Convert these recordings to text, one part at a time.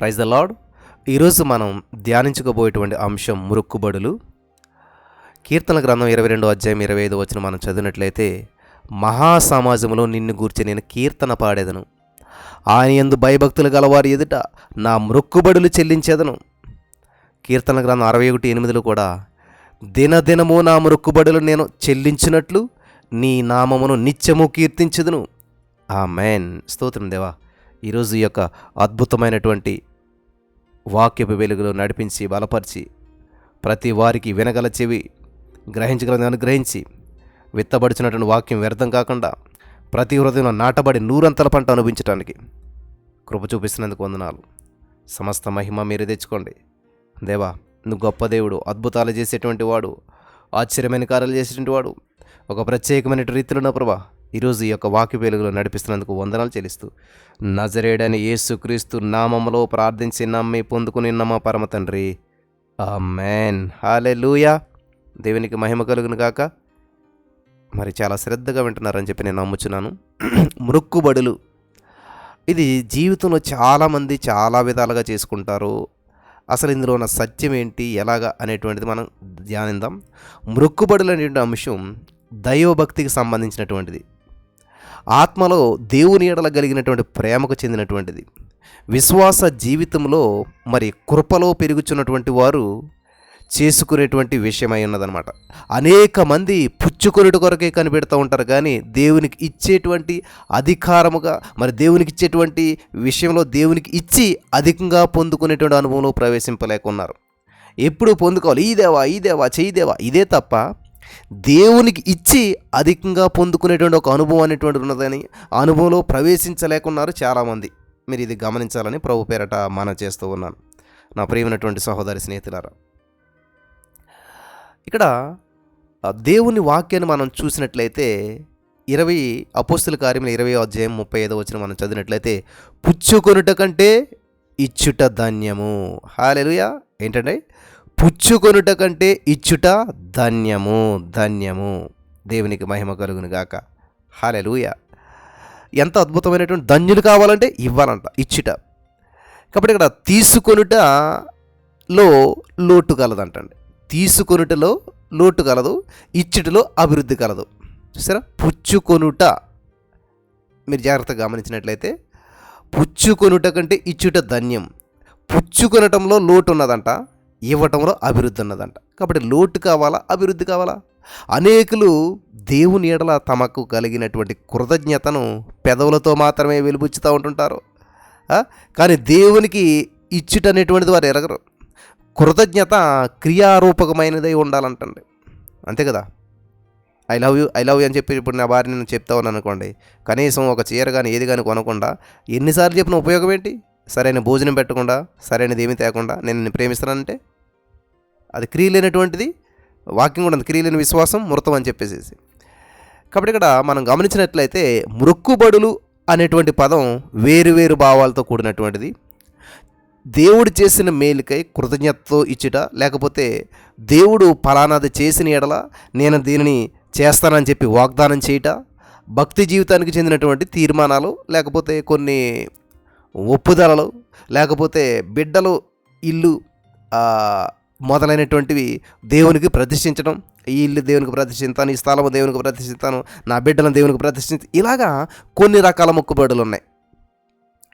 Praise the lord ఈరోజు మనం ధ్యానించుకోబోయేటువంటి అంశం మురుక్కుబడులు. కీర్తన గ్రంథం ఇరవై రెండో అధ్యాయం ఇరవై ఐదు వచ్చిన మనం చదివినట్లయితే మహాసమాజంలో నిన్ను గూర్చి నేను కీర్తన పాడేదను. ఆయన ఎందు భయభక్తులు గలవారి ఎదుట నా మృక్కుబడులు చెల్లించేదను. కీర్తన గ్రంథం అరవై ఒకటి ఎనిమిదిలో కూడా దినదినము నా మృక్కుబడులు నేను చెల్లించినట్లు నీ నామమును నిత్యము కీర్తించదును. ఆ మ్యాన్ స్తోత్రం దేవా. ఈరోజు ఈ యొక్క అద్భుతమైనటువంటి వాక్యపు వెలుగులో నడిపించి బలపరిచి ప్రతి వారికి వినగల చెవి గ్రహించగల అనుగ్రహించి విత్తబడిచినటువంటి వాక్యం వ్యర్థం కాకుండా ప్రతి హృదయంలో నాటబడి నూరంతల పంట అనుభవించడానికి కృప చూపిస్తున్నందుకు వందనాలు. సమస్త మహిమ మీరే తెచ్చుకోండి. దేవా నువ్వు గొప్ప దేవుడు అద్భుతాలు చేసేటువంటి వాడు ఆశ్చర్యమైన కార్యాలు చేసేటువంటి వాడు ఒక ప్రత్యేకమైన రీతిలో నా ప్రభా. ఈరోజు ఈ యొక్క వాక్య వెలుగులో నడిపిస్తున్నందుకు వందనాలు చెల్లిస్తూ నజరేడని యేసుక్రీస్తు నామములో ప్రార్థించి నమ్మి పొందుకుని నమ్మ పరమ తండ్రి? ఆ మేన్ హాలే దేవునికి మహిమ కలుగును కాక మరి చాలా శ్రద్ధగా వింటున్నారని చెప్పి నేను నమ్ముచున్నాను. మృక్కుబడులు ఇది జీవితంలో చాలామంది చాలా విధాలుగా చేసుకుంటారు. అసలు ఇందులో ఉన్న సత్యం ఏంటి? ఎలాగా? అనేటువంటిది మనం ధ్యానిద్దాం. మృక్కుబడులు అనేటువంటి అంశం దైవభక్తికి సంబంధించినటువంటిది. ఆత్మలో దేవుని ఎడల కలిగినటువంటి ప్రేమకు చెందినటువంటిది. విశ్వాస జీవితంలో మరి కృపలో పెరుగుచున్నటువంటి వారు చేసుకునేటువంటి విషయమై ఉన్నదనమాట అనేక మంది పుచ్చుకొనుట కొరకే కనిపెడుతూ ఉంటారు కానీ దేవునికి ఇచ్చేటువంటి అధికారముగా మరి దేవునికి ఇచ్చేటువంటి విషయంలో దేవునికి ఇచ్చి అధికంగా పొందుకునేటువంటి అనుభవంలో ప్రవేశింపలేకున్నారు. ఎప్పుడు పొందుకోవాలి ఈ దేవా ఈ దేవా చేయి దేవా ఇదే తప్ప దేవునికి ఇచ్చి అధికంగా పొందుకునేటువంటి ఒక అనుభవం అనేటువంటి ఉన్నదని ఆ అనుభవంలో ప్రవేశించలేకున్నారు చాలామంది. మీరు ఇది గమనించాలని ప్రభు పేరట మన చేస్తూ ఉన్నాను. నా ప్రియమైనటువంటి సహోదరి స్నేహితులారా ఇక్కడ దేవుని వాక్యాన్ని మనం చూసినట్లయితే ఇరవై అపోస్తుల కార్యములు ఇరవై అధ్యాయం ముప్పై ఐదో వచ్చిన మనం చదివినట్లయితే పుచ్చుకొనుట కంటే ఇచ్చుట ధాన్యము. హాలెలుయా. ఏంటంటే పుచ్చుకొనుట కంటే ఇచ్చుట ధన్యము ధన్యము. దేవునికి మహిమ కలుగును గాక. హాలెలుయ ఎంత అద్భుతమైనటువంటి ధన్యులు కావాలంటే ఇవ్వాలంట ఇచ్చుట. కాబట్టి ఇక్కడ తీసుకొనుటలో లోటు కలదంటండి. తీసుకొనుటలో లోటు కలదు ఇచ్చుటలో అభివృద్ధి కలదు. చూసారా? పుచ్చుకొనుట. మీరు జాగ్రత్తగా గమనించినట్లయితే పుచ్చుకొనుట కంటే ఇచ్చుట ధన్యం. పుచ్చుకొనటంలో లోటు ఉన్నదంట. ఇవ్వటంలో అభివృద్ధి ఉన్నదంట. కాబట్టి లోటు కావాలా? అభివృద్ధి కావాలా? అనేకులు దేవుని ఎడల తమకు కలిగినటువంటి కృతజ్ఞతను పెదవులతో మాత్రమే వెలుబుచ్చుతూ ఉంటుంటారు. కానీ దేవునికి ఇచ్చుట అనేటువంటిది వారు ఎరగరు. కృతజ్ఞత క్రియారూపకమైనదై ఉండాలంటండి. అంతే కదా? I love you I love you అని చెప్పి ఇప్పుడు నా భార్య నేను చెప్తా ఉన్నాను అనుకోండి. కనీసం ఒక చీర కానీ ఏది కానీ కొనకుండా ఎన్నిసార్లు చెప్పిన ఉపయోగం ఏంటి? సరైన భోజనం పెట్టకుండా సరైనది ఏమీ తేకుండా నేను నిన్ను ప్రేమిస్తానంటే అది క్రియ లేనటువంటిది వాక్యం కూడా క్రియ లేని విశ్వాసం మృతం అని చెప్పేసి కాబట్టి ఇక్కడ మనం గమనించినట్లయితే మృక్కుబడులు అనేటువంటి పదం వేరు వేరు భావాలతో కూడినటువంటిది. దేవుడు చేసిన మేలుకై కృతజ్ఞతతో ఇచ్చుట లేకపోతే దేవుడు ఫలానాది చేసిన ఎడల నేను దీనిని చేస్తానని చెప్పి వాగ్దానం చేయుట భక్తి జీవితానికి చెందినటువంటి తీర్మానాలు లేకపోతే కొన్ని ఒప్పుదలలు లేకపోతే బిడ్డలు ఇల్లు మొదలైనటువంటివి దేవునికి ప్రతిష్ఠించడం. ఈ ఇల్లు దేవునికి ప్రతిష్ఠిస్తాను ఈ స్థలము దేవునికి ప్రతిష్ఠిస్తాను నా బిడ్డలను దేవునికి ప్రతిష్ఠించి ఇలాగా కొన్ని రకాల మొక్కుబడులు ఉన్నాయి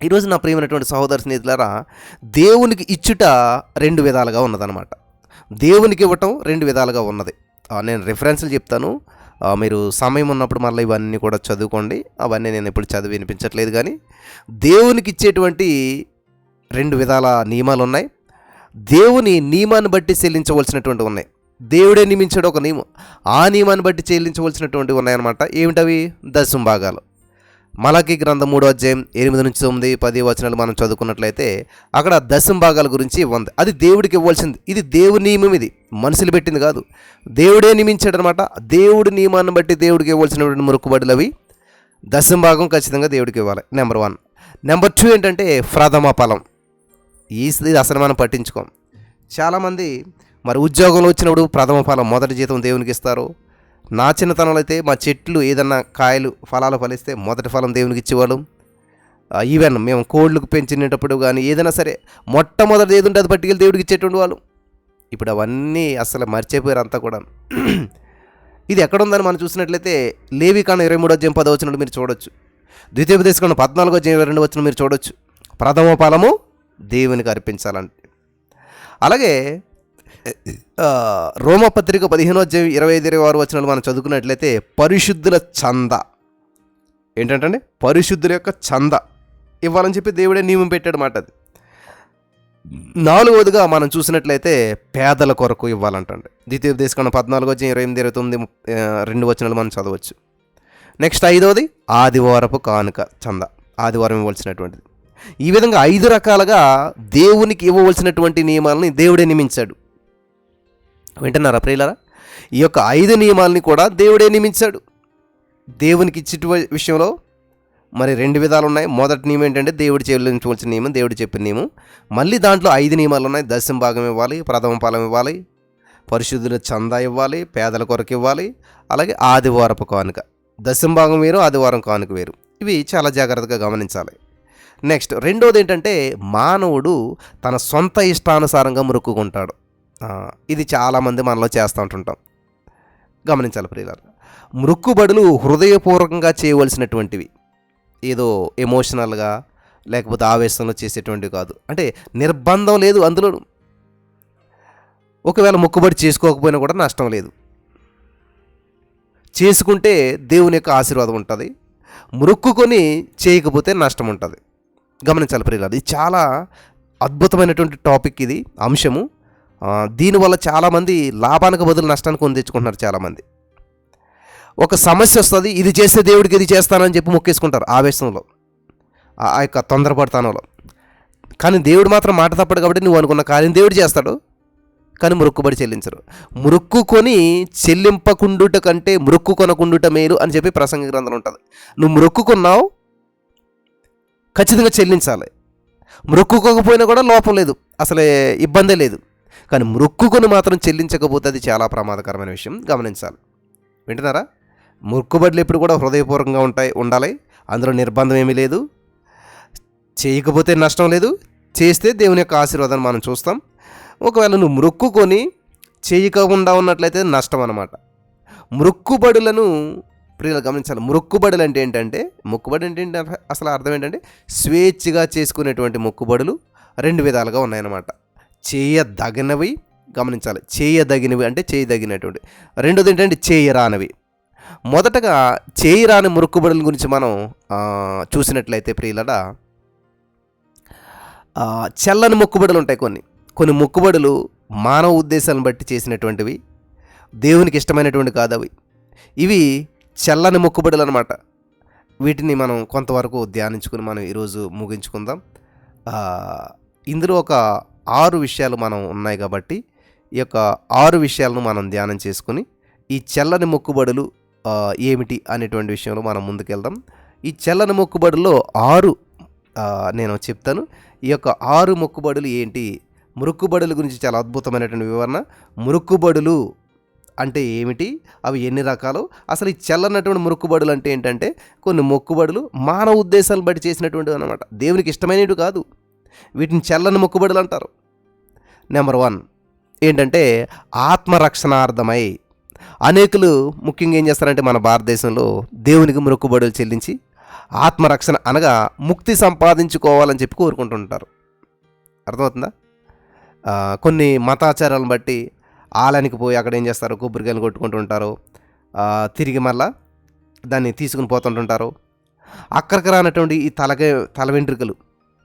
ఈరోజు నా ప్రియమైనటువంటి సహోదర స్నేహితులారా దేవునికి ఇచ్చుట రెండు విధాలుగా ఉన్నదన్నమాట. దేవునికి ఇవ్వటం రెండు విధాలుగా ఉన్నది. నేను రిఫరెన్స్లు చెప్తాను. మీరు సమయం ఉన్నప్పుడు మళ్ళీ ఇవన్నీ కూడా చదువుకోండి. అవన్నీ నేను ఇప్పుడు చదివి వినిపించట్లేదు కానీ దేవునికి ఇచ్చేటువంటి రెండు విధాల నియమాలు ఉన్నాయి దేవుని నియమాన్ని బట్టి చెల్లించవలసినటువంటి ఉన్నాయి. దేవుడే నియమించాడు ఒక నియమం. ఆ నియమాన్ని బట్టి చెల్లించవలసినటువంటివి ఉన్నాయన్నమాట. ఏమిటవి? దశం భాగాలు. మలకి గ్రంథం మూడో అధ్యాయం ఎనిమిది నుంచి తొమ్మిది పది వచనాలు మనం చదువుకున్నట్లయితే అక్కడ దశం భాగాల గురించి ఉంది. అది దేవుడికి ఇవ్వాల్సింది. ఇది దేవుడి నియమం ఇది. మనుషులు పెట్టింది కాదు. దేవుడే నియమించాడు అనమాట దేవుడి నియమాన్ని బట్టి దేవుడికి ఇవ్వాల్సినటువంటి మురుక్కుబడులు అవి. దశం భాగం ఖచ్చితంగా దేవుడికి ఇవ్వాలి. నెంబర్ వన్ నెంబర్ టూ ఏంటంటే ప్రథమ ఫలం. ఈ ఇది అసలు మనం పట్టించుకోం. చాలామంది మరి ఉద్యోగంలో వచ్చినప్పుడు ప్రథమ ఫలం మొదటి జీతం దేవునికి ఇస్తారు. నా చిన్నతనంలో అయితే మా చెట్లు ఏదన్నా కాయలు ఫలాలు ఫలిస్తే మొదటి ఫలం దేవునికి ఇచ్చేవాళ్ళం. ఈవెన్ మేము కోళ్ళకు పెంచినప్పుడు కానీ ఏదైనా సరే మొట్టమొదటి ఏది ఉంటే అది పట్టుకెళ్ళి దేవుడికి ఇచ్చేటువంటి వాళ్ళు. ఇప్పుడు అవన్నీ అసలు మర్చిపోయారు అంతా కూడా. ఇది ఎక్కడుందని మనం చూసినట్లయితే లేవికాండ ఇరవై మూడో జం పదో వచ్చినట్టు మీరు చూడొచ్చు. ద్వితీయోపదేశకాండ పద్నాలుగో జం ఇరవై రెండు వచ్చిన మీరు చూడొచ్చు. ప్రథమ ఫలము దేవునికి అర్పించాలంటే. అలాగే రోమపత్రిక పదిహేనో అధ్యాయం ఇరవై ఐదు ఇరవై ఆరు వచనాలు మనం చదువుకున్నట్లయితే పరిశుద్ధుల చంద. ఏంటంటే పరిశుద్ధుల యొక్క చంద. ఇవ్వాలని చెప్పి దేవుడే నియమం పెట్టాడు మాట అది. నాలుగవదిగా మనం చూసినట్లయితే పేదల కొరకు ఇవ్వాలంటండి. ద్వితీయ తీసుకున్న పద్నాలుగు వచ్చి ఇరవై ఎనిమిది ఇరవై తొమ్మిది రెండు వచనాలు మనం చదవచ్చు. నెక్స్ట్ ఐదవది ఆదివారపు కానుక చంద. ఆదివారం ఇవ్వాల్సినటువంటిది ఈ విధంగా ఐదు రకాలుగా దేవునికి ఇవ్వవలసినటువంటి నియమాలని దేవుడే నియమించాడు. వింటున్నారా ప్రియులరా? ఈ యొక్క ఐదు నియమాలని కూడా దేవుడే నియమించాడు. దేవునికి ఇచ్చే విషయంలో మరి రెండు విధాలు ఉన్నాయి. మొదటి నియమం ఏంటంటే దేవుడు చెల్లించవలసిన నియమం దేవుడు చెప్పిన నియమం. మళ్ళీ దాంట్లో ఐదు నియమాలు ఉన్నాయి. దశం భాగం ఇవ్వాలి ప్రథమ ఫలం ఇవ్వాలి పరిశుద్ధుల చందా ఇవ్వాలి పేదల కొరకు ఇవ్వాలి అలాగే ఆదివారపు కానుక. దశం భాగం వేరు ఆదివారం కానుక వేరు. ఇవి చాలా జాగ్రత్తగా గమనించాలి. నెక్స్ట్ రెండోది ఏంటంటే మానవుడు తన సొంత ఇష్టానుసారంగా మురుక్కుంటాడు. ఇది చాలామంది మనలో చేస్తూ ఉంటుంటాం. గమనించాలి ప్రియులారు. మృక్కుబడులు హృదయపూర్వకంగా చేయవలసినటువంటివి. ఏదో ఎమోషనల్గా లేకపోతే ఆవేశంలో చేసేటువంటివి కాదు. అంటే నిర్బంధం లేదు అందులో ఒకవేళ మొక్కుబడి చేసుకోకపోయినా కూడా నష్టం లేదు. చేసుకుంటే దేవుని యొక్క ఆశీర్వాదం ఉంటుంది. మొక్కుకొని చేయకపోతే నష్టం ఉంటుంది. గమనించాలి ప్రియులు ఇది చాలా అద్భుతమైనటువంటి టాపిక్ ఇది అంశము. దీనివల్ల చాలామంది లాభానికి బదులు నష్టానికి కొని తెచ్చుకుంటున్నారు చాలామంది. ఒక సమస్య వస్తుంది ఇది చేస్తే దేవుడికి ఇది చేస్తానని చెప్పి మొక్కేసుకుంటారు ఆవేశంలో. ఆ యొక్క తొందరపడతానంలో. కానీ దేవుడు మాత్రం మాట తప్పడు కాబట్టి నువ్వు అనుకున్న కార్యం దేవుడు చేస్తాడు కానీ మురుక్కుబడి చెల్లించరు. మురుక్కుకొని చెల్లింపకుండుట కంటే మురుక్కు కొనకుండుట మేలు అని చెప్పి ప్రసంగ గ్రంథం ఉంటుంది. నువ్వు మురుక్కుకున్నావు ఖచ్చితంగా చెల్లించాలి. మొక్కుకోకపోయినా కూడా లోపం లేదు. అసలే ఇబ్బందే లేదు. కానీ మొక్కుకొని మాత్రం చెల్లించకపోతే అది చాలా ప్రమాదకరమైన విషయం. గమనించాలి. వింటున్నారా? మొక్కుబడులు ఎప్పుడు కూడా హృదయపూర్వకంగా ఉంటాయి ఉండాలి. అందులో నిర్బంధం ఏమీ లేదు. చేయకపోతే నష్టం లేదు. చేస్తే దేవుని యొక్క ఆశీర్వాదాన్ని మనం చూస్తాం. ఒకవేళ నువ్వు మొక్కుకొని చేయకుండా ఉన్నట్లయితే నష్టం అన్నమాట. మొక్కుబడులను ప్రియులు గమనించాలి. మొక్కుబడులు అంటే ఏంటంటే మొక్కుబడి అంటే అసలు అర్థం ఏంటంటే స్వేచ్ఛగా చేసుకునేటువంటి మొక్కుబడులు రెండు విధాలుగా ఉన్నాయన్నమాట. చేయదగినవి గమనించాలి. చేయదగినవి అంటే చేయదగినటువంటి. రెండోది ఏంటంటే చేయరానివి. మొదటగా చేయరాని మురుక్కుబడుల గురించి మనం చూసినట్లయితే ప్రియులడ చల్లని మొక్కుబడులు ఉంటాయి కొన్ని. కొన్ని మొక్కుబడులు మానవ ఉద్దేశాలను బట్టి చేసినటువంటివి దేవునికి ఇష్టమైనటువంటి కాదు అవి ఇవి చల్లని మొక్కుబడులు అనమాట వీటిని మనం కొంతవరకు ధ్యానించుకుని మనం ఈరోజు ముగించుకుందాం. ఇందులో ఒక ఆరు విషయాలు మనం ఉన్నాయి కాబట్టి ఈ యొక్క ఆరు విషయాలను మనం ధ్యానం చేసుకుని ఈ చల్లని మొక్కుబడులు ఏమిటి అనేటువంటి విషయంలో మనం ముందుకెళ్దాం. ఈ చల్లని మొక్కుబడుల్లో ఆరు నేను చెప్తాను. ఈ యొక్క ఆరు మొక్కుబడులు ఏంటి? మురుక్కుబడుల గురించి చాలా అద్భుతమైనటువంటి వివరణ. మురుక్కుబడులు అంటే ఏమిటి? అవి ఎన్ని రకాలు? అసలు ఈ చల్లనటువంటి మొక్కుబడులు అంటే ఏంటంటే కొన్ని మొక్కుబడులు మానవ ఉద్దేశాలు బట్టి చేసినటువంటివి అనమాట దేవునికి ఇష్టమైనవి కాదు. వీటిని చల్లని మొక్కుబడులు అంటారు. నెంబర్ వన్ ఏంటంటే ఆత్మరక్షణార్థమై అనేకులు ముఖ్యంగా ఏం చేస్తారంటే మన భారతదేశంలో దేవునికి మొక్కుబడులు చెల్లించి ఆత్మరక్షణ అనగా ముక్తి సంపాదించుకోవాలని చెప్పి కోరుకుంటుంటారు. అర్థమవుతుందా? కొన్ని మతాచారాలను బట్టి ఆలనికి పోయి అక్కడ ఏం చేస్తారు? కొబ్బరికాయలు కొట్టుకుంటూ ఉంటారు. తిరిగి మళ్ళా దాన్ని తీసుకుని పోతుంటుంటారు. అక్కడికి రానటువంటి ఈ తలకే తల వెంట్రుకలు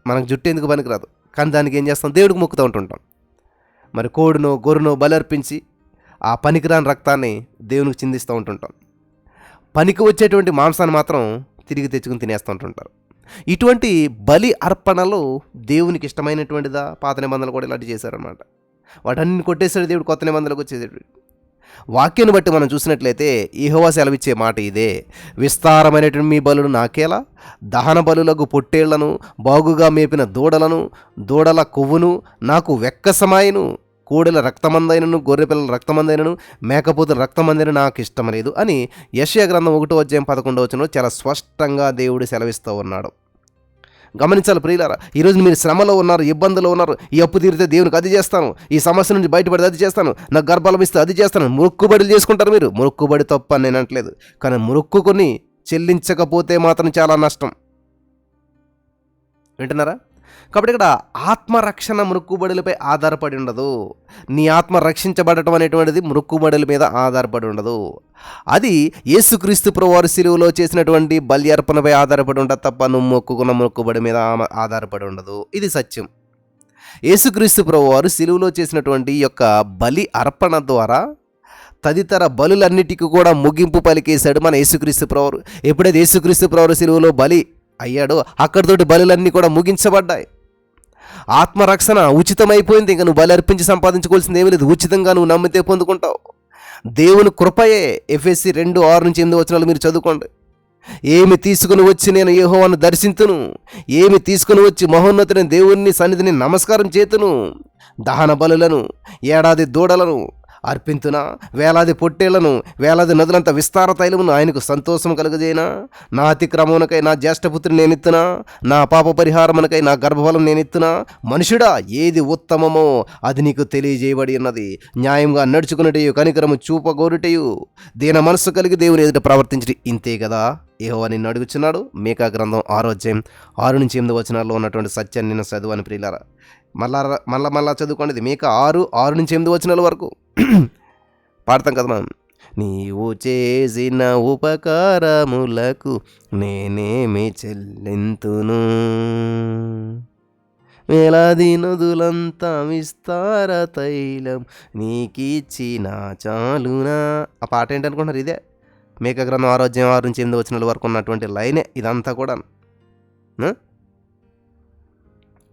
మనకు జుట్టు ఎందుకు పనికిరాదు? కానీ దానికి ఏం చేస్తాం? దేవుడికి మొక్కుతూ ఉంటుంటాం. మరి కోడినో గొర్రెనో బలర్పించి ఆ పనికిరాని రక్తాన్ని దేవునికి చిందిస్తూ ఉంటుంటాం. పనికి వచ్చేటువంటి మాంసాన్ని మాత్రం తిరిగి తెచ్చుకుని తినేస్తూ ఉంటుంటారు. ఇటువంటి బలి అర్పణలు దేవునికి ఇష్టమైనటువంటిదా? పాత నిబంధనలు కూడా ఇలాంటి చేశారనమాట వాటన్ని కొట్టేసాడు దేవుడు కొత్త నిబంధనలకు వచ్చేసాడు. వాక్యాన్ని బట్టి మనం చూసినట్లయితే ఈహోవా సెలవిచ్చే మాట ఇదే. విస్తారమైనటువంటి మీ బలులు నాకేలా? దహన బలులకు పొట్టేళ్ళను బాగుగా మేపిన దూడలను దూడల కొవ్వును నాకు వెక్కసమాయను కోడెల రక్తమందైనను గొర్రెపిల్లల రక్తమందైనను మేకపోతుల రక్తమందైన నాకు ఇష్టం లేదు అని యశ్యా గ్రంథం ఒకటో అధ్యాయం పదకొండవ వచనంలో చాలా స్పష్టంగా దేవుడు సెలవిస్తూ ఉన్నాడు. గమనించాలి ప్రియులారా ఈరోజు మీరు శ్రమలో ఉన్నారు ఇబ్బందులో ఉన్నారు ఈ అప్పు తీరితే దేవునికి అది చేస్తాను ఈ సమస్య నుంచి బయటపడితే అది చేస్తాను నాకు గర్భాలం ఇస్తే అది చేస్తాను మురుక్కుబడులు చేసుకుంటారు మీరు. మురుక్కుబడి తప్ప నేను అనట్లేదు కానీ మురుక్కుని చెల్లించకపోతే మాత్రం చాలా నష్టం. వింటున్నారా? కాబట్టి ఇక్కడ ఆత్మరక్షణ మృక్కుబడులపై ఆధారపడి ఉండదు. నీ ఆత్మ రక్షించబడటం అనేటువంటిది మృక్కుబడుల మీద ఆధారపడి ఉండదు. అది యేసుక్రీస్తు ప్రభువారు శిలువలో చేసినటువంటి బల్యార్పణపై ఆధారపడి ఉండదు తప్ప నువ్వు మొక్కుకున్న మొక్కుబడి మీద ఆధారపడి ఉండదు. ఇది సత్యం. యేసుక్రీస్తు ప్రభువారు సిలువలో చేసినటువంటి యొక్క బలి అర్పణ ద్వారా తదితర బలులన్నిటికీ కూడా ముగింపు పలికేశాడు మన యేసుక్రీస్తు ప్రవరు ఎప్పుడైతే యేసుక్రీస్తు ప్రవరు సిలువలో బలి అయ్యాడో అక్కడితోటి బలులన్నీ కూడా ముగించబడ్డాయి. ఆత్మరక్షణ ఉచితమైపోయింది. ఇంకా నువ్వు బలి అర్పించి సంపాదించుకోవాల్సింది ఏమీ లేదు. ఉచితంగా నువ్వు నమ్మితే పొందుకుంటావు. దేవుని కృపయే ఎఫ్ఎస్సి రెండు ఆరు నుంచి ఎనిమిది వచ్చినాలు మీరు చదువుకోండి. ఏమి తీసుకుని వచ్చి నేను యహోవాను దర్శింతును? ఏమి తీసుకుని వచ్చి మహోన్నతుని దేవుణ్ణి సన్నిధిని నమస్కారం చేతును? దహన బలులను ఏడాది దూడలను అర్పింతునా? వేలాది పొట్టేళ్ళను వేలాది నదులంత విస్తార తైలమును ఆయనకు సంతోషం కలుగజేనా నా అతిక్రమమునకై నా జ్యేష్ఠపుత్రుని నేనెత్తునా? నా పాప పరిహారమునకై నా గర్భఫలం నేనెత్తునా? మనుషుడా ఏది ఉత్తమమో అది నీకు తెలియజేయబడి ఉన్నది. న్యాయంగా నడుచుకున్నటయు కనికరము చూపగోరుటయు. దీన మనస్సు కలిగి దేవుని ఎదుట ప్రవర్తించడం ఇంతే కదా ఏహో నిన్ను అడుగుచున్నాడు. మేకా గ్రంథం ఆరోగ్యం ఆరు నుంచి ఎనిమిది వచనాల్లో ఉన్నటువంటి సత్యాన్ని నేను చదువని ప్రియులారా మళ్ళా మళ్ళా మళ్ళా చదువుకోండి ఇది మేక ఆరు ఆరు నుంచి ఎనిమిది వచనాల వరకు. పాడతాం కదా మనం. నీవు చేసిన ఉపకారములకు నేనేమి చెల్లింతును? వేలాది నదులంతా విస్తార తైలం నీకిచ్చిన చాలునా? ఆ పాట ఏంటనుకుంటున్నారు ఇదే? మేక గ్రంథం ఆరోగ్యం ఆరు నుంచి ఎనిమిది వచ్చిన వరకు ఉన్నటువంటి లైనే ఇదంతా కూడా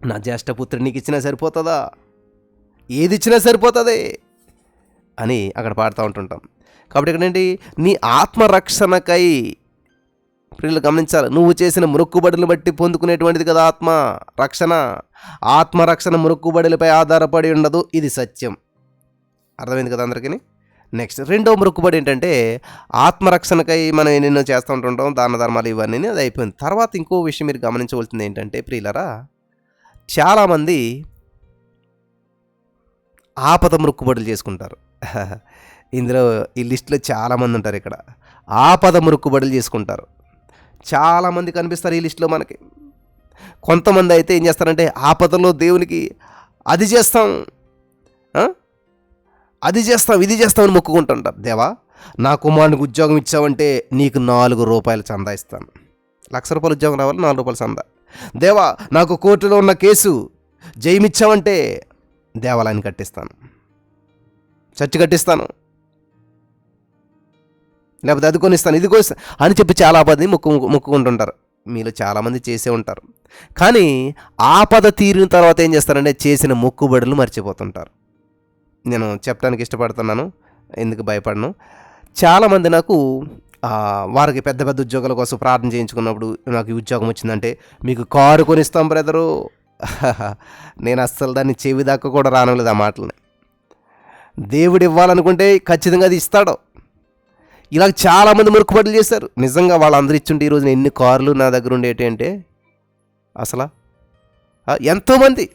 నా జ్యేష్ఠపుత్రుడు నీకు ఇచ్చినా సరిపోతుందా? ఏది ఇచ్చినా సరిపోతుంది? అని అక్కడ పాడుతూ ఉంటుంటాం. కాబట్టి ఇక్కడ ఏంటి? నీ ఆత్మరక్షణకై ప్రియులు గమనించాలి. నువ్వు చేసిన మొక్కుబడులను బట్టి పొందుకునేటువంటిది కదా ఆత్మ రక్షణ. ఆత్మరక్షణ మొక్కుబడులపై ఆధారపడి ఉండదు. ఇది సత్యం. అర్థమైంది కదా అందరికీ నెక్స్ట్ రెండో మృక్కుబడి ఏంటంటే ఆత్మరక్షణకై మనం ఎన్నెన్నో చేస్తూ ఉంటుంటాం. దాన ధర్మాలు ఇవన్నీ అది అయిపోయింది. తర్వాత ఇంకో విషయం మీరు గమనించవలసింది ఏంటంటే ప్రియులరా చాలామంది ఆపద మొక్కుబడులు చేసుకుంటారు. ఇందులో ఈ లిస్టులో చాలామంది ఉంటారు ఇక్కడ. ఆపద మురుక్కుబడులు చేసుకుంటారు. చాలామంది కనిపిస్తారు ఈ లిస్టులో మనకి. కొంతమంది అయితే ఏం చేస్తారంటే ఆపదలో దేవునికి అది చేస్తాం అది చేస్తాం ఇది చేస్తామని మొక్కుకుంటుంటారు. దేవా నా కుమారునికి ఉద్యోగం ఇచ్చావంటే నీకు నాలుగు రూపాయలు చందా ఇస్తాను. లక్ష రూపాయలు ఉద్యోగం రావాలి నాలుగు రూపాయలు చందా. దేవా నాకు కోర్టులో ఉన్న కేసు జయమిచ్చామంటే దేవాలయాన్ని కట్టిస్తాను. చర్చి కట్టిస్తాను. లేకపోతే అది కొనిస్తాను ఇది కొనిస్తాను అని చెప్పి చాలా పది మొక్కు మొక్కుకుంటుంటారు. మీలో చాలామంది చేసే ఉంటారు. కానీ ఆపద తీరిన తర్వాత ఏం చేస్తారంటే చేసిన మొక్కుబడులు మర్చిపోతుంటారు. నేను చెప్పడానికి ఇష్టపడుతున్నాను. ఎందుకు భయపడను? చాలామంది నాకు వారికి పెద్ద పెద్ద ఉద్యోగాల కోసం ప్రార్థన చేయించుకున్నప్పుడు నాకు ఈ ఉద్యోగం వచ్చిందంటే మీకు కారు కొనిస్తాం బ్రదరు. నేను అస్సలు దాన్ని చెవి దాకా కూడా రానలేదు ఆ మాటలని. దేవుడు ఇవ్వాలనుకుంటే ఖచ్చితంగా అది ఇస్తాడు. ఇలా చాలామంది మురుకుబడులు చేశారు. నిజంగా వాళ్ళందరూ ఇచ్చుంటే ఈరోజు ఎన్ని కార్లు నా దగ్గర ఉండేటి అంటే అసలు? ఎంతోమంది.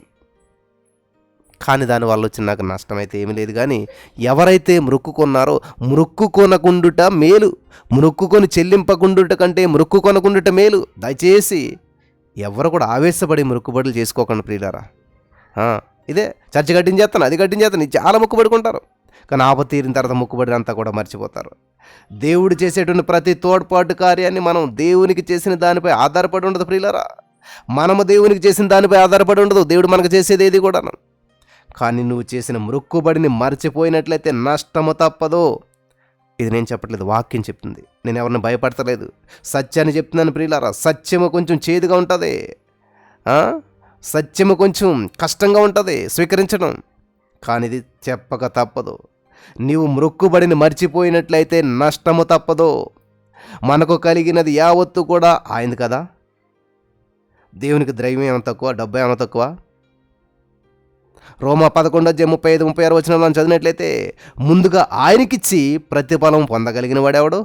కానీ దానివల్ల వచ్చిన నాకు నష్టం అయితే ఏమీ లేదు. కానీ ఎవరైతే మృక్కుకున్నారో మృక్కుకొనకుండుట మేలు. మృక్కుకొని చెల్లింపకుండుట కంటే మృక్కుకొనకుండుట మేలు. దయచేసి ఎవరు కూడా ఆవేశపడి మృక్కుబడులు చేసుకోకండి ప్రియులారా. ఇదే ఇదే చర్చ కట్టించేస్తాను అది కట్టించేస్తాను. చాలా మొక్కుబడుకుంటారు. కానీ ఆపతీరిన తర్వాత మొక్కుబడి అంతా కూడా మర్చిపోతారు. దేవుడు చేసేటువంటి ప్రతి తోడ్పాటు కార్యాన్ని మనం దేవునికి చేసిన దానిపై ఆధారపడి ఉండదు ప్రియులారా. మనము దేవునికి చేసిన దానిపై ఆధారపడి ఉండదు. దేవుడు మనకు చేసేది ఏది కూడా కానీ నువ్వు చేసిన మృక్కుబడిని మర్చిపోయినట్లయితే నష్టము తప్పదు. ఇది నేను చెప్పట్లేదు వాక్యం చెప్తుంది. నేను ఎవరిని భయపడతలేదు. సత్యాన్ని చెప్తున్నాను ప్రియులారా సత్యము కొంచెం చేదుగా ఉంటుంది. సత్యము కొంచెం కష్టంగా ఉంటుంది స్వీకరించడం. కానీ ఇది చెప్పక తప్పదు. నీవు మృక్కుబడిని మర్చిపోయినట్లయితే నష్టము తప్పదు. మనకు కలిగినది యావత్తు కూడా ఆయనది కదా? దేవునికి ద్రవ్యం ఏమైనా తక్కువ డబ్బు ఏమైనా తక్కువ? రోమా పదకొండు అధ్యాయం ముప్పై ఐదు ముప్పై ఆరు వచ్చిన మనం చదివినట్లయితే ముందుగా ఆయనకిచ్చి ప్రతిఫలం పొందగలిగిన వాడేవాడు?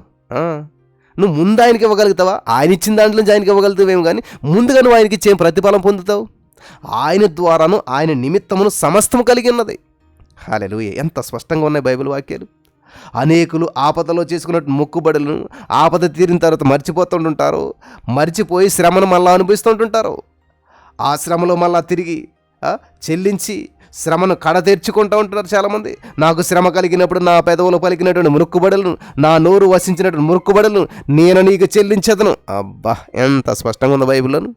నువ్వు ముందు ఆయనకి ఇవ్వగలుగుతావా? ఆయన ఇచ్చిన దాంట్లో నుంచి ఆయనకి ఇవ్వగలుగుతావేమో కానీ ముందుగా నువ్వు ఆయనకి ఇచ్చే ప్రతిఫలం పొందుతావు? ఆయన ద్వారాను ఆయన నిమిత్తమును సమస్తము కలిగి ఉన్నది. హాలెలు ఎంత స్పష్టంగా ఉన్నాయి బైబిల్ వాక్యాలు. అనేకులు ఆపదలో చేసుకున్నట్టు మొక్కుబడులను ఆపద తీరిన తర్వాత మర్చిపోతుంటుంటారు మర్చిపోయి శ్రమను మళ్ళీ అనుభవిస్తుంటుంటారు. ఆ శ్రమలో మళ్ళా తిరిగి చెల్లించి శ్రమను కడతీర్చుకుంటూ ఉంటున్నారు చాలామంది. నాకు శ్రమ కలిగినప్పుడు నా పెదవులు పలికినటువంటి మురుక్కుబడులను నా నోరు వసించినటువంటి మురుక్కుబడులను నేను నీకు చెల్లించదను. అబ్బా ఎంత స్పష్టంగా ఉంది బైబిల్లోను.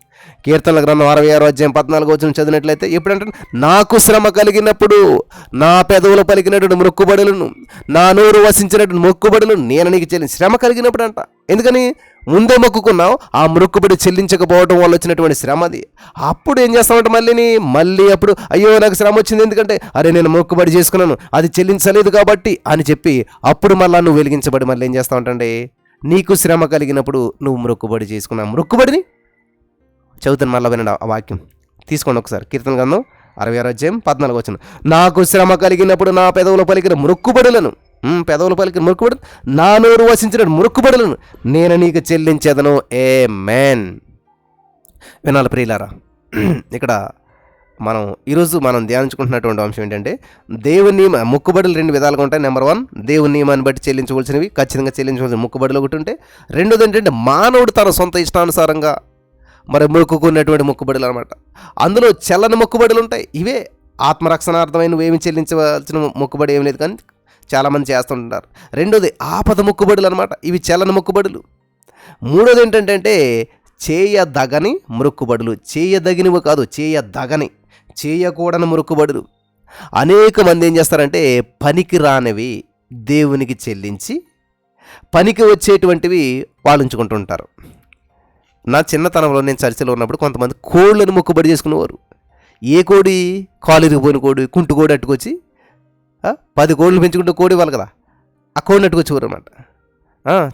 కీర్తనల గ్రంథం అరవై ఆరు అధ్యాయం పద్నాలుగు వచ్చిన చదివినట్లయితే ఎప్పుడంటే నాకు శ్రమ కలిగినప్పుడు నా పెదవులు పలికినటువంటి మొక్కుబడులను నా నోరు వసించినటువంటి మొక్కుబడులను నేను నీకు చెల్లి శ్రమ కలిగినప్పుడు అంట ఎందుకని? ముందే మొక్కుకున్నావు ఆ మొక్కుబడి చెల్లించకపోవడం వల్ల వచ్చినటువంటి శ్రమ అది. అప్పుడు ఏం చేస్తామంటే మళ్ళీని మళ్ళీ అప్పుడు అయ్యో నాకు శ్రమ వచ్చింది ఎందుకంటే అరే నేను మొక్కుబడి చేసుకున్నాను అది చెల్లించలేదు కాబట్టి అని చెప్పి అప్పుడు మళ్ళీ నువ్వు వెలిగించబడి మళ్ళీ ఏం చేస్తామంటే నీకు శ్రమ కలిగినప్పుడు నువ్వు మొక్కుబడి చేసుకున్నావు. మొక్కుబడిని? చదువుతాను మళ్ళీ వినండి ఆ వాక్యం. తీసుకోండి ఒకసారి. కీర్తన గంధం అరవై ఆరు అధ్యాయం పద్నాలుగు వచ్చిన నాకు శ్రమ కలిగినప్పుడు నా పెదవులు పలికిన మురుక్కుబడులను పెదవుల పలికి మురుక్కుబడులు నా నోరు వసించిన మురుక్కుబడులను నేను నీకు చెల్లించేదను. ఏ మ్యాన్ వినాలి ప్రియులారా ఇక్కడ మనం ఈరోజు మనం ధ్యానించుకుంటున్నటువంటి అంశం ఏంటంటే దేవుని నియమ ముక్కుబడులు రెండు విధాలుగా ఉంటాయి. నెంబర్ వన్ దేవుని నియమాన్ని బట్టి చెల్లించవలసినవి ఖచ్చితంగా చెల్లించవలసిన ముక్కుబడులు ఒకటి ఉంటాయి రెండోది ఏంటంటే మానవుడు తన సొంత ఇష్టానుసారంగా మరి మొక్కుకున్నటువంటి మొక్కుబడులు అనమాట అందులో చల్లని మొక్కుబడులు ఉంటాయి. ఇవే ఆత్మరక్షణార్థమైన ఏమి చెల్లించవలసిన మొక్కుబడి ఏం లేదు కానీ చాలామంది చేస్తుంటారు. రెండోది ఆపద మొక్కుబడులు అనమాట ఇవి చలన మొక్కుబడులు. మూడోది ఏంటంటే చేయదగని మొక్కుబడులు. చేయదగినవి కాదు చేయదగని చేయకూడని మొక్కుబడులు. అనేక మంది ఏం చేస్తారంటే పనికి రానివి దేవునికి చెల్లించి పనికి వచ్చేటువంటివి వాళ్ళు ఉంచుకుంటుంటారు నా చిన్నతనంలో నేను చర్చలో ఉన్నప్పుడు కొంతమంది కోళ్ళని మొక్కుబడి చేసుకునేవారు. ఏ కోడి? కాలిరిగిపోయిన పోయిన కోడి కుంటు కోడి అట్టుకొచ్చి పది కోళ్ళు పెంచుకుంటే కోడి ఇవ్వాలి కదా. ఆ కోడిని అట్టుకొచ్చేవారు అనమాట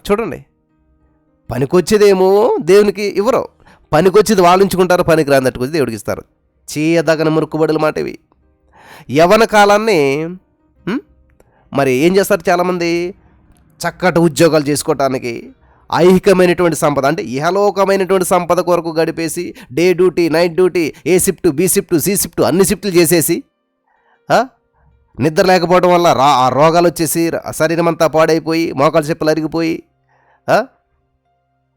చూడండి. పనికొచ్చేదేమో దేవునికి ఇవ్వరు. పనికొచ్చేది వాళ్ళు ఉంచుకుంటారు పనికి రాని అట్టుకొచ్చి దేవుడికి ఇస్తారు. చేయదగన మురుక్కుబడులు మాట ఇవి. యవన కాలాన్ని మరి ఏం చేస్తారు చాలామంది? చక్కటి ఉద్యోగాలు చేసుకోవటానికి ఐహికమైనటువంటి సంపద అంటే ఇహలోకమైనటువంటి సంపద కొరకు గడిపేసి day duty night duty A shift B shift C shift అన్ని షిఫ్ట్లు చేసేసి నిద్ర లేకపోవడం వల్ల రా ఆ రోగాలు వచ్చేసి శరీరం అంతా పాడైపోయి మోకాలు చెప్పులు అరిగిపోయి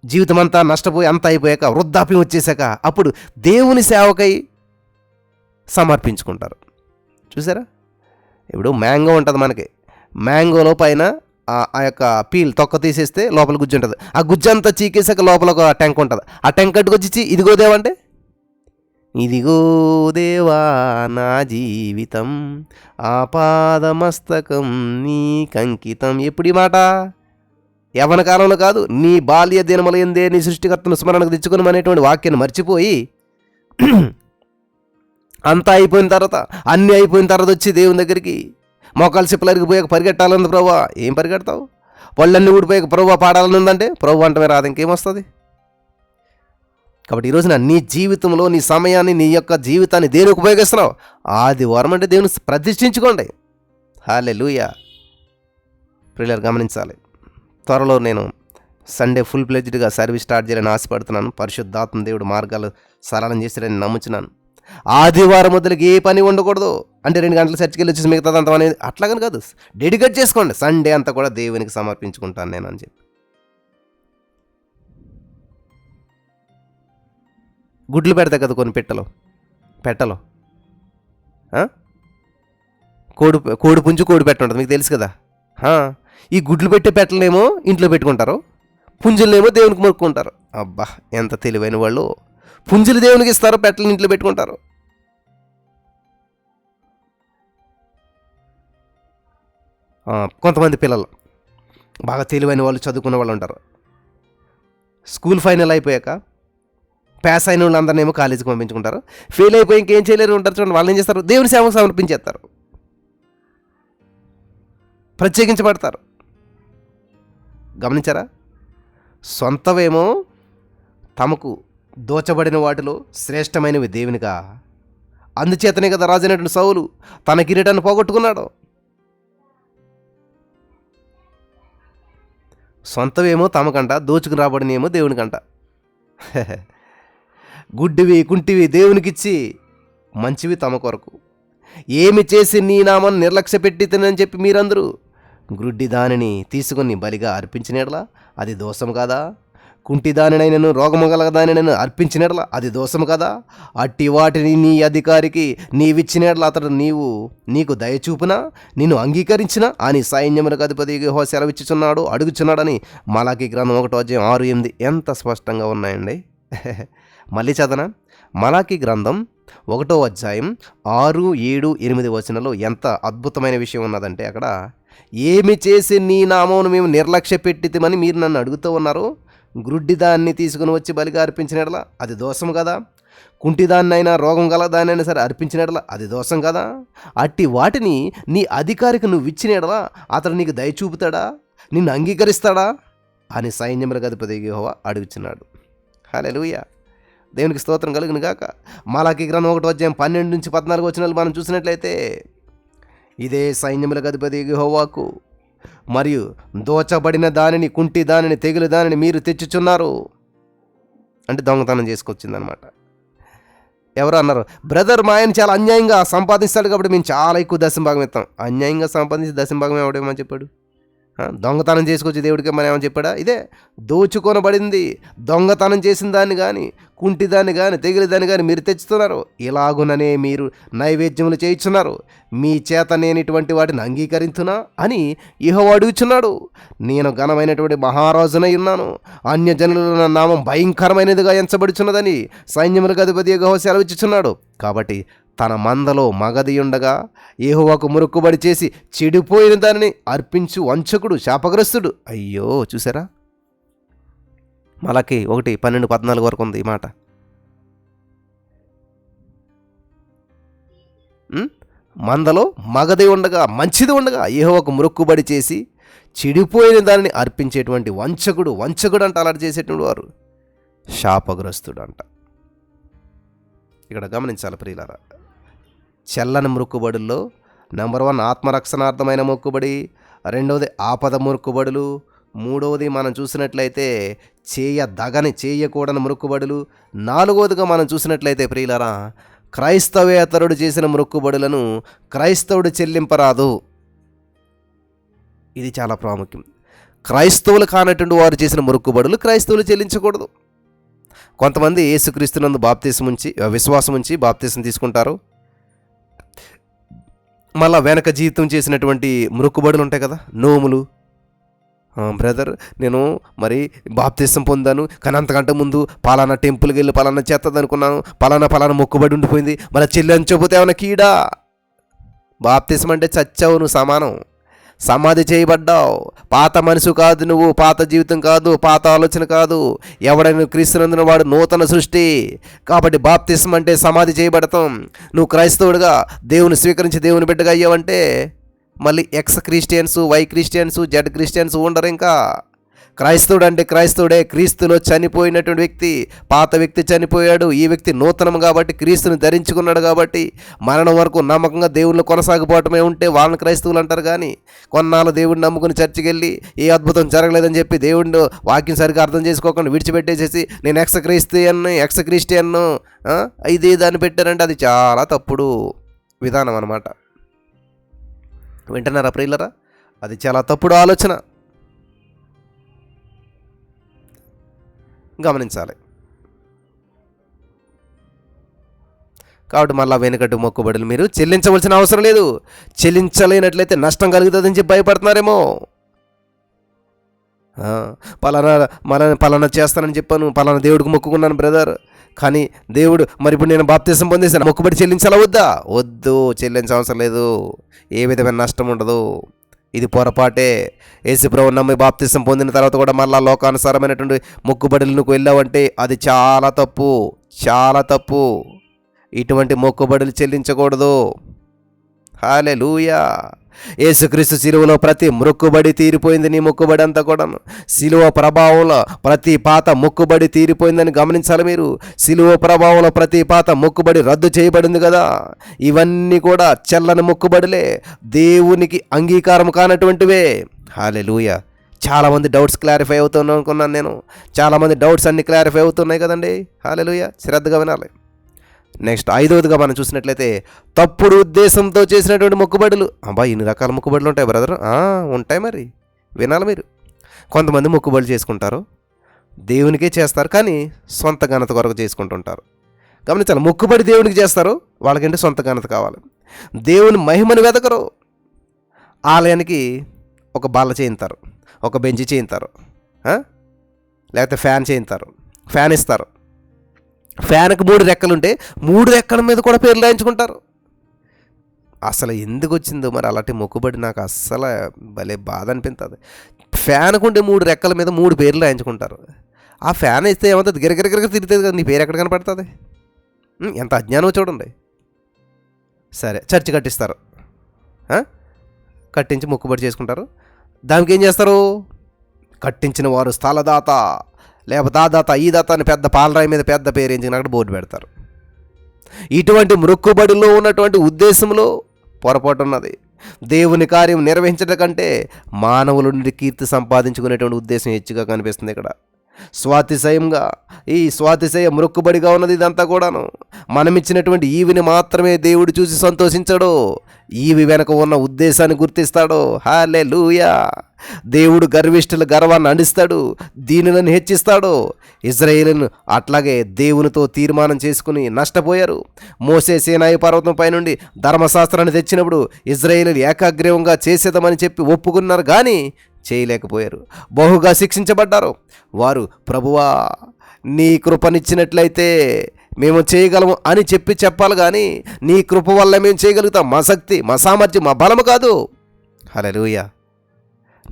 జీవితం అంతా నష్టపోయి అంతా అయిపోయాక వృద్ధాప్యం వచ్చేసాక అప్పుడు దేవుని సేవకై సమర్పించుకుంటారు. చూసారా? ఇప్పుడు మ్యాంగో ఉంటుంది మనకి. మ్యాంగోలో పైన ఆ ఆ యొక్క పీల్ తొక్క తీసేస్తే లోపల గుజ్జు ఉంటుంది. ఆ గుజ్జు అంతా చీకేసాక లోపల ఒక టెంక్ ఉంటుంది. ఆ టెంక్ ఇదిగో "చి, ఇదిగో దేవా నా జీవితం ఆపాదమస్తకం నీ కంకితం. ఎప్పుడు మాట? యవన కాలంలో కాదు నీ బాల్య దినములందే నీ సృష్టికర్తను స్మరణకు తెచ్చుకుని అనేటువంటి వాక్యాన్ని మర్చిపోయి అంతా అయిపోయిన తర్వాత అన్నీ అయిపోయిన తర్వాత వచ్చి దేవుని దగ్గరికి మోకాలు సిప్పలరికి పోయాక పరిగెట్టాలని ప్రభా ఏం పరిగెడతావు? పళ్ళన్నీ ఊడిపోయాక ప్రభా పాడాలని ఉందంటే ప్రభు అంటమే రాదు ఇంకేమొస్తుంది కాబట్టి ఈరోజు నా నీ జీవితంలో నీ సమయాన్ని నీ యొక్క జీవితాన్ని దేనికి ఉపయోగిస్తున్నావు? ఆదివారం అంటే దేవుని ప్రతిష్ఠించుకోండి. హాలే లూయా ప్రియులర్ గమనించాలి. త్వరలో నేను సండే ఫుల్ ప్లెజ్డ్గా సర్వీస్ స్టార్ట్ చేయాలని ఆశపడుతున్నాను. పరిశుద్ధాత్మ దేవుడు మార్గాలు సరళం చేశారని నమ్ముచున్నాను. ఆదివారం మొదలకి ఏ పని ఉండకూడదు. అంటే రెండు గంటల చర్చికి వెళ్ళి వచ్చేసి మిగతాదంతా అనేది అట్లాగని కాదు. డెడికేట్ చేసుకోండి. సండే అంతా కూడా దేవునికి సమర్పించుకుంటాను నేను అని చెప్పి. గుడ్లు పెడతాయి కదా కొన్ని పెట్టలో. పెట్టలో. కోడి కోడి పుంజు కోడి పెట్ట ఉంటుంది మీకు తెలుసు కదా? ఈ గుడ్లు పెట్టే పెట్టలనేమో ఇంట్లో పెట్టుకుంటారు. పుంజులనేమో దేవునికి మొక్కుకుంటారు. అబ్బా ఎంత తెలివైన వాళ్ళు. పుంజులు దేవునికి ఇస్తారు పెట్టలు ఇంట్లో పెట్టుకుంటారు. కొంతమంది పిల్లలు. బాగా తెలివైన వాళ్ళు చదువుకున్న వాళ్ళు ఉంటారు. స్కూల్ ఫైనల్ అయిపోయాక పాస్ అయిన వాళ్ళందరినేమో కాలేజీకి పంపించుకుంటారు. ఫెయిల్ అయిపోయి ఇంకేం చేయలేరు ఉంటారు చూడండి వాళ్ళు ఏం చేస్తారు? దేవుని సేవకు సమర్పించేస్తారు. ప్రత్యేకించబడతారు. గమనించారా? సొంతవేమో తమకు దోచబడిన వాటిలో శ్రేష్టమైనవి దేవునిగా అందుచేతనే కదా రాజైనటువంటి సౌలు తన కిరీటాన్ని పోగొట్టుకున్నాడు. సొంతవేమో తమకంట దోచుకుని రాబడినేమో దేవునికంట. గుడ్డివి కుంటివి దేవునికిచ్చి మంచివి తమ కొరకు. ఏమి చేసి నీ నామని నిర్లక్ష్య పెట్టితేనని చెప్పి మీరందరూ గుడ్డి దానిని తీసుకుని బలిగా అర్పించినట్లా అది దోషం కాదా? కుంటి దానినైనను రోగము గల దానినైనా అర్పించినట్లా అది దోషం కదా? అట్టి వాటిని నీ అధికారికి నీవిచ్చినట్ల అతడు నీవు నీకు దయచూపునా నిన్ను అంగీకరించిన? అని సైన్యములకు అధిపతి యెహోవా సెలవిచ్చుచున్నాడు అడుగుచున్నాడని మలాకి గ్రంథం ఒకటో అధ్యాయం ఆరు ఎనిమిది. ఎంత స్పష్టంగా ఉన్నాయండి? మళ్ళీ చదనా మలాకి గ్రంథం ఒకటో అధ్యాయం ఆరు ఏడు ఎనిమిది వచనంలో ఎంత అద్భుతమైన విషయం ఉన్నదంటే అక్కడ ఏమి చేసి నీ నామమును మేము నిర్లక్ష్య పెట్టితమని మీరు నన్ను అడుగుతూ ఉన్నారు గ్రుడ్డి దాన్ని తీసుకుని వచ్చి బలిగా అర్పించినట్లా అది దోషం కదా. కుంటిదాన్నైనా రోగం గల దాన్నైనా సరే అర్పించినట్లా అది దోషం కదా. అట్టి వాటిని నీ అధికారికి నువ్వు ఇచ్చినట్లా అతడు నీకు దయ చూపుతాడా? నిన్ను అంగీకరిస్తాడా? అని సైన్యములకు అధిపతి యెహోవా అడుగుచున్నాడు. హల్లెలూయా. దేవునికి స్తోత్రం కలుగును గాక. మాలాకి గ్రంథం ఒకటి అధ్యాయం పన్నెండు నుంచి పద్నాలుగు వచ్చిన మనం చూసినట్లయితే ఇదే సైన్యములకు అధిపతి హోవాకు మరియు దోచబడిన దానిని కుంటి దానిని తెగులు దానిని మీరు తెచ్చుచున్నారు. అంటే దొంగతనం చేసుకొచ్చిందనమాట ఎవరు అన్నారు బ్రదర్ మా ఆయన చాలా అన్యాయంగా సంపాదిస్తాడు కాబట్టి మేము చాలా ఎక్కువ దశంభాగం ఇస్తాం అన్యాయంగా సంపాదించి దశంభాగం ఎవడేమని చెప్పాడు? దొంగతనం చేసుకొచ్చి దేవుడికి మనం ఏమని చెప్పాడా? ఇదే దోచుకొనబడింది. దొంగతనం చేసిన దాన్ని కానీ కుంటి దాన్ని కానీ తెగిలి దాన్ని కానీ మీరు తెచ్చుతున్నారు. ఇలాగుననే మీరు నైవేద్యములు చేయించున్నారు మీ చేత నేను ఇటువంటి వాటిని అంగీకరించునా అని ఇహో అడుగుచున్నాడు. నేను ఘనమైనటువంటి మహారాజునై ఉన్నాను. అన్యజనుల నా నామం భయంకరమైనదిగా ఎంచబడుచున్నదని సైన్యములకు అధిపతి గహో సెలవిచ్చుచున్నాడు. కాబట్టి తన మందలో మగది ఉండగా ఏహోవాకు మురుక్కుబడి చేసి చెడిపోయిన దానిని అర్పించు వంచకుడు శాపగ్రస్తుడు. అయ్యో చూసారా మలకి ఒకటి పన్నెండు పద్నాలుగు వరకు ఉంది ఈ మాట. మందలో మగది ఉండగా మంచిది ఉండగా ఏహోవాకు మురుక్కుబడి చేసి చెడిపోయిన దానిని అర్పించేటువంటి వంచకుడు వంచకుడు అంట అలా చేసేటువంటి వారు. శాపగ్రస్తుడు అంట. ఇక్కడ గమనించాలి ప్రియులారా. చెల్లని మొక్కుబడుల్లో నెంబర్ వన్ ఆత్మరక్షణార్థమైన మొక్కుబడి రెండవది ఆపద మొక్కుబడులు మూడవది మనం చూసినట్లయితే చేయదగని చేయకూడని మొక్కుబడులు నాలుగవదిగా మనం చూసినట్లయితే ప్రియులరా క్రైస్తవేతరుడు చేసిన మొక్కుబడులను క్రైస్తవుడు చెల్లింపరాదు. ఇది చాలా ప్రాముఖ్యం. క్రైస్తవులు కానటువంటి వారు చేసిన మొక్కుబడులు క్రైస్తవులు చెల్లించకూడదు. కొంతమంది యేసుక్రీస్తునందు బాప్తీసం ఉంచి విశ్వాసం ఉంచి బాప్తీసం తీసుకుంటారు. మళ్ళా వెనక జీవితం చేసినటువంటి మొక్కుబడులు ఉంటాయి కదా నోములు. బ్రదర్ నేను మరి బాప్తీసం పొందాను కానీ అంతకంటే ముందు పలానా టెంపుల్కి వెళ్ళి పలానా చేస్తుంది అనుకున్నాను పలానా పలానా మొక్కుబడి ఉండిపోయింది మళ్ళీ చెల్లించకపోతే ఏమైనా కీడా? బాప్తీసం అంటే చచ్చావు నువ్వు సమానం. సమాధి చేయబడ్డావు. పాత మనసు కాదు నువ్వు పాత జీవితం కాదు పాత ఆలోచన కాదు. ఎవడైనా క్రీస్తునందున వాడు నూతన సృష్టి. కాబట్టి బాప్తిస్మ అంటే సమాధి చేయబడతాం. నువ్వు క్రైస్తవుడిగా దేవుని స్వీకరించి దేవుని బిడ్డగా అయ్యావంటే మళ్ళీ X Christians Y Christians Z Christians ఉండరు ఇంకా. క్రైస్తవుడు అంటే క్రైస్తవుడే క్రీస్తులో చనిపోయినటువంటి వ్యక్తి పాత వ్యక్తి చనిపోయాడు ఈ వ్యక్తి నూతనం కాబట్టి క్రీస్తుని ధరించుకున్నాడు కాబట్టి మరణం వరకు నమ్మకంగా దేవుళ్ళు కొనసాగిపోవటమే ఉంటే వాళ్ళని క్రైస్తవులు అంటారు కానీ కొన్నాళ్ళు దేవుడిని నమ్ముకుని చర్చికి వెళ్ళి ఏ అద్భుతం జరగలేదని చెప్పి దేవుడిని వాక్యం సరిగ్గా అర్థం చేసుకోకుండా విడిచిపెట్టేసేసి నేను ఎక్స్ క్రిస్టియన్ ఎక్స్ క్రిస్టియన్ను ఇది దాన్ని పెట్టారంటే అది చాలా తప్పుడు విధానం అనమాట వింటున్నారా ప్రియులరా? అది చాలా తప్పుడు ఆలోచన. గమనించాలి. కాబట్టి మళ్ళీ వెనుకటి మొక్కుబడులు మీరు చెల్లించవలసిన అవసరం లేదు. చెల్లించలేనట్లయితే నష్టం కలుగుతుందని చెప్పి భయపడుతున్నారేమో. పలానా మన పలానా చేస్తానని చెప్పాను పలానా దేవుడికి మొక్కుకున్నాను బ్రదర్. కానీ దేవుడు మరి ఇప్పుడు నేను బాప్తీసం పొందేసాను మొక్కుబడి చెల్లించాలా వద్దా? వద్దు చెల్లించ అవసరం లేదు. ఏ విధమైన నష్టం ఉండదు. ఇది పొరపాటే. యేసుప్రభు నమ్మి బాప్తిసం పొందిన తర్వాత కూడా మళ్ళా లోకానుసారమైనటువంటి మొక్కుబడులు నువ్వు వెళ్ళావంటే అది చాలా తప్పు చాలా తప్పు. ఇటువంటి మొక్కుబడులు చెల్లించకూడదు. హాలే లూయా యేసుక్రీస్తు శిలువలో ప్రతి మొక్కుబడి తీరిపోయింది నీ మొక్కుబడి అంతా కూడా శిలువ ప్రభావంలో ప్రతి పాత మొక్కుబడి తీరిపోయిందని గమనించాలి మీరు. శిలువ ప్రభావంలో ప్రతి పాత మొక్కుబడి రద్దు చేయబడింది కదా. ఇవన్నీ కూడా చెల్లని మొక్కుబడులే. దేవునికి అంగీకారం కానటువంటివే. హాలే లూయ చాలామంది డౌట్స్ క్లారిఫై అవుతున్నాను అనుకున్నాను నేను. చాలామంది డౌట్స్ అన్ని క్లారిఫై అవుతున్నాయి కదండి. హాలెలుయ. శ్రద్ధగా వినాలి. నెక్స్ట్ ఐదవదిగా మనం చూసినట్లయితే తప్పుడు ఉద్దేశంతో చేసినటువంటి మొక్కుబడులు. అబ్బా ఇన్ని రకాల మొక్కుబడులు ఉంటాయి బ్రదర్. ఉంటాయి మరి. వినాలి మీరు. కొంతమంది మొక్కుబడులు చేసుకుంటారు. దేవునికే చేస్తారు కానీ సొంత ఘనత కొరకు చేసుకుంటుంటారు. గమనించాలి మొక్కుబడి దేవునికి చేస్తారు. వాళ్ళకంటే సొంత ఘనత కావాలి. దేవుని మహిమను వెతకరు ఆలయానికి ఒక బాల చేయింతారు. ఒక బెంచ్ చేయింతారు. లేకపోతే ఫ్యాన్ చేయింతారు. ఫ్యాన్ ఇస్తారు. ఫ్యాన్కి మూడు రెక్కలు ఉంటే మూడు రెక్కల మీద కూడా పేర్లు రాయించుకుంటారు. అసలు ఎందుకు వచ్చిందో మరి అలాంటి మొక్కుబడి నాకు అస్సలు భలే బాధ అనిపిస్తుంది ఫ్యాన్కు ఉండే మూడు రెక్కల మీద మూడు పేర్లు రాయించుకుంటారు. ఆ ఫ్యాన్ ఇస్తే ఏమవుతుంది గిరగిరగిరగ తిరుగుతుంది కదా నీ పేరు ఎక్కడ కనపడుతుంది? ఎంత అజ్ఞానం చూడండి. సరే చర్చి కట్టిస్తారు. కట్టించి మొక్కుబడి చేసుకుంటారు. దానికి ఏం చేస్తారు? కట్టించిన వారు స్థలదాత. లేకపోతే ఆ దాత ఈ దాత అని పెద్ద పాలరాయి మీద పెద్ద పేరు ఎంచుకుని అక్కడ బోర్డు పెడతారు. ఇటువంటి మృక్కుబడిలో ఉన్నటువంటి ఉద్దేశంలో పొరపాటు ఉన్నది. దేవుని కార్యం నిర్వహించడం కంటే మానవుల నుండి కీర్తి సంపాదించుకునేటువంటి ఉద్దేశం హెచ్చుగా కనిపిస్తుంది ఇక్కడ. స్వాతిశయంగా ఈ స్వాతిశయ మృక్కుబడిగా ఉన్నది ఇదంతా కూడాను. మనమిచ్చినటువంటి ఈవిని మాత్రమే దేవుడు చూసి సంతోషించడు ఈవి వెనక ఉన్న ఉద్దేశాన్ని గుర్తిస్తాడు. హాలే దేవుడు గర్విష్ఠుల గర్వాన్ని అందిస్తాడు దీనులను హెచ్చిస్తాడు. ఇజ్రాయేలును అట్లాగే దేవునితో తీర్మానం చేసుకుని నష్టపోయారు. మోసే సేనాయి పర్వతం పైనుండి ధర్మశాస్త్రాన్ని తెచ్చినప్పుడు ఇజ్రాయేలు ఏకాగ్రీవంగా చేసేదామని చెప్పి ఒప్పుకున్నారు. కానీ చేయలేకపోయారు. బహుగా శిక్షించబడ్డారు. వారు ప్రభువా నీ కృపనిచ్చినట్లయితే మేము చేయగలము అని చెప్పి చెప్పాలి కానీ నీ కృప వల్ల మేము చేయగలుగుతాం. మా శక్తి మా సామర్థ్యం మా బలము కాదు. హలలుయ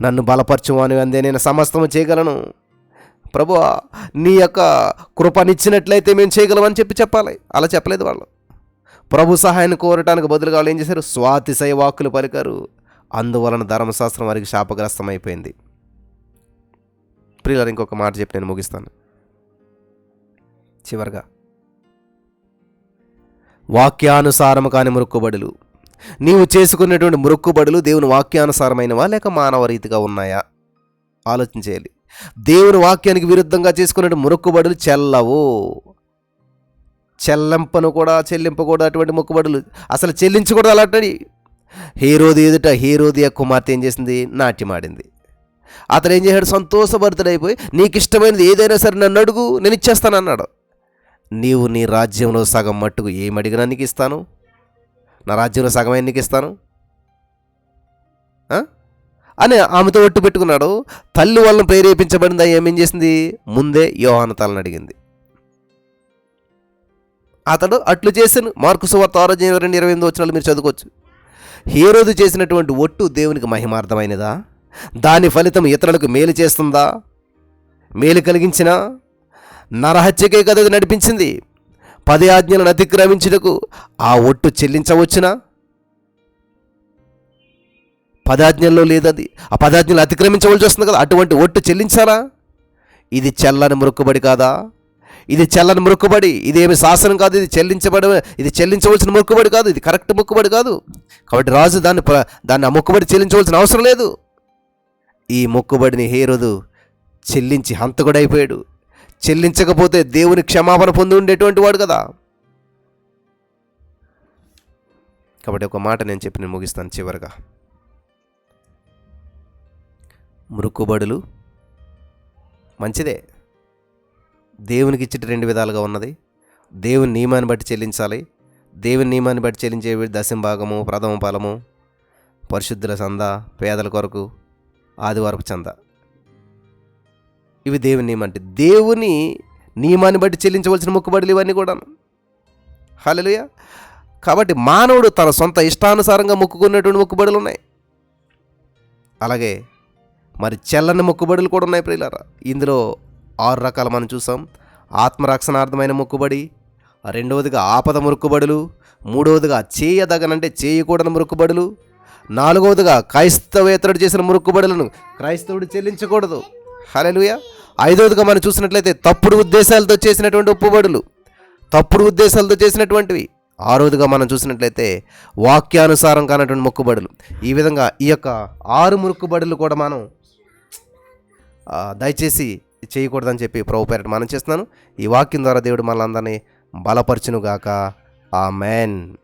నన్ను బలపరచువాని అని అందే నేను సమస్తము చేయగలను. ప్రభువా నీ యొక్క కృపనిచ్చినట్లయితే మేము చేయగలమని చెప్పి చెప్పాలి. అలా చెప్పలేదు వాళ్ళు. ప్రభు సహాయాన్ని కోరటానికి బదులుగా వాళ్ళు ఏం చేశారు? స్వాతిశయ వాక్కులు పలికారు. అందువలన ధర్మశాస్త్రం వారికి శాపగ్రస్తం అయిపోయింది ప్రియులారు ఇంకొక మాట చెప్పి నేను ముగిస్తాను. చివరిగా వాక్యానుసారము కాని మురుక్కుబడులు నీవు చేసుకునేటువంటి మురుక్కుబడులు దేవుని వాక్యానుసారమైనవా లేక మానవ రీతిగా ఉన్నాయా? ఆలోచన చేయాలి. దేవుని వాక్యానికి విరుద్ధంగా చేసుకునే మురుక్కుబడులు చెల్లవు. చెల్లింపను కూడా చెల్లింపకూడదు అటువంటి మొక్కుబడులు. అసలు చెల్లించకూడదు అలాంటి హీరోది ఎదుట హీరోది కుమార్తె ఏం చేసింది? నాట్యమాడింది అతను ఏం చేశాడు? సంతోషభరితుడైపోయి నీకు ఇష్టమైనది ఏదైనా సరే నన్ను అడుగు నేను ఇచ్చేస్తాను అన్నాడు. నీవు నీ రాజ్యంలో సగం మట్టుకు ఏమడిగినా నీకు ఇస్తాను? నా రాజ్యంలో సగమైన నీకు ఇస్తాను? అని ఆమెతో ఒట్టు పెట్టుకున్నాడు. తల్లి వలన ప్రేరేపించబడిందా. ఏమేం చేసింది? ముందే యోహాన తలని అడిగింది. అతడు అట్లు చేశాను మార్కు సువార్త ఆరోగ్యం రెండు ఇరవై ఎనిమిది వచ్చినాలు మీరు చదువుకోవచ్చు. హీరోదు చేసినటువంటి ఒట్టు దేవునికి మహిమార్థమైనదా? దాని ఫలితం ఇతరులకు మేలు చేస్తుందా? మేలు కలిగించినా నరహత్యకే కదా అది నడిపించింది. పది ఆజ్ఞలను అతిక్రమించుటకు ఆ ఒట్టు చెల్లించవచ్చునా? పదాజ్ఞల్లో లేదది. ఆ పదాజ్ఞలు అతిక్రమించవలసి వస్తుంది కదా. అటువంటి ఒట్టు చెల్లించాలా? ఇది చెల్లని మొక్కుబడి కాదా? ఇది చెల్లని మొక్కుబడి ఇదేమి శాసనం కాదు ఇది చెల్లించబడ ఇది చెల్లించవలసిన మొక్కుబడి కాదు ఇది కరెక్ట్ మొక్కుబడి కాదు. కాబట్టి రాజు దాన్ని దాన్ని ఆ మొక్కుబడి చెల్లించవలసిన అవసరం లేదు. ఈ మొక్కుబడిని హేరోదు చెల్లించి హంతకుడైపోయాడు. చెల్లించకపోతే దేవుని క్షమాపణ పొంది ఉండేటువంటి వాడు కదా. కాబట్టి ఒక మాట నేను చెప్పి నేను ముగిస్తాను చివరిగా. మృక్కుబడులు మంచిదే. దేవునికి ఇచ్చేటి రెండు విధాలుగా ఉన్నది. దేవుని నియమాన్ని బట్టి చెల్లించాలి. దేవుని నియమాన్ని బట్టి చెల్లించే దశంభాగము ప్రథమ ఫలము పరిశుద్ధుల చంద పేదల కొరకు ఆదివారపు చంద. ఇవి దేవుని నియమం అంటే. దేవుని నియమాన్ని బట్టి చెల్లించవలసిన మొక్కుబడులు ఇవన్నీ కూడా హల్లెలూయా. కాబట్టి మానవుడు తన సొంత ఇష్టానుసారంగా మొక్కుకున్నటువంటి మొక్కుబడులు ఉన్నాయి. అలాగే మరి చెల్లని మొక్కుబడులు కూడా ఉన్నాయి ప్రియులారా. ఇందులో ఆరు రకాలు మనం చూసాం. ఆత్మరక్షణార్థమైన మొక్కుబడి రెండవదిగా ఆపద మొక్కుబడులు మూడవదిగా చేయదగనంటే చేయకూడని మొక్కుబడులు నాలుగవదిగా క్రైస్తవేతరుడు చేసిన మురుక్కుబడులను క్రైస్తవుడు చెల్లించకూడదు. హల్లెలూయా. ఐదవదిగా మనం చూసినట్లయితే తప్పుడు ఉద్దేశాలతో చేసినటువంటి ఒప్పుబడులు తప్పుడు ఉద్దేశాలతో చేసినటువంటివి. ఆరోదిగా మనం చూసినట్లయితే వాక్యానుసారం కానటువంటి మొక్కుబడులు. ఈ విధంగా ఈ యొక్క ఆరు మురుక్కుబడులు కూడా మనం దయచేసి చేయకూడదని చెప్పి ప్రభు పేరట మనం చేస్తున్నాను. ఈ వాక్యం ద్వారా దేవుడు మనందరినీ బలపరచునుగాక. ఆ మ్యాన్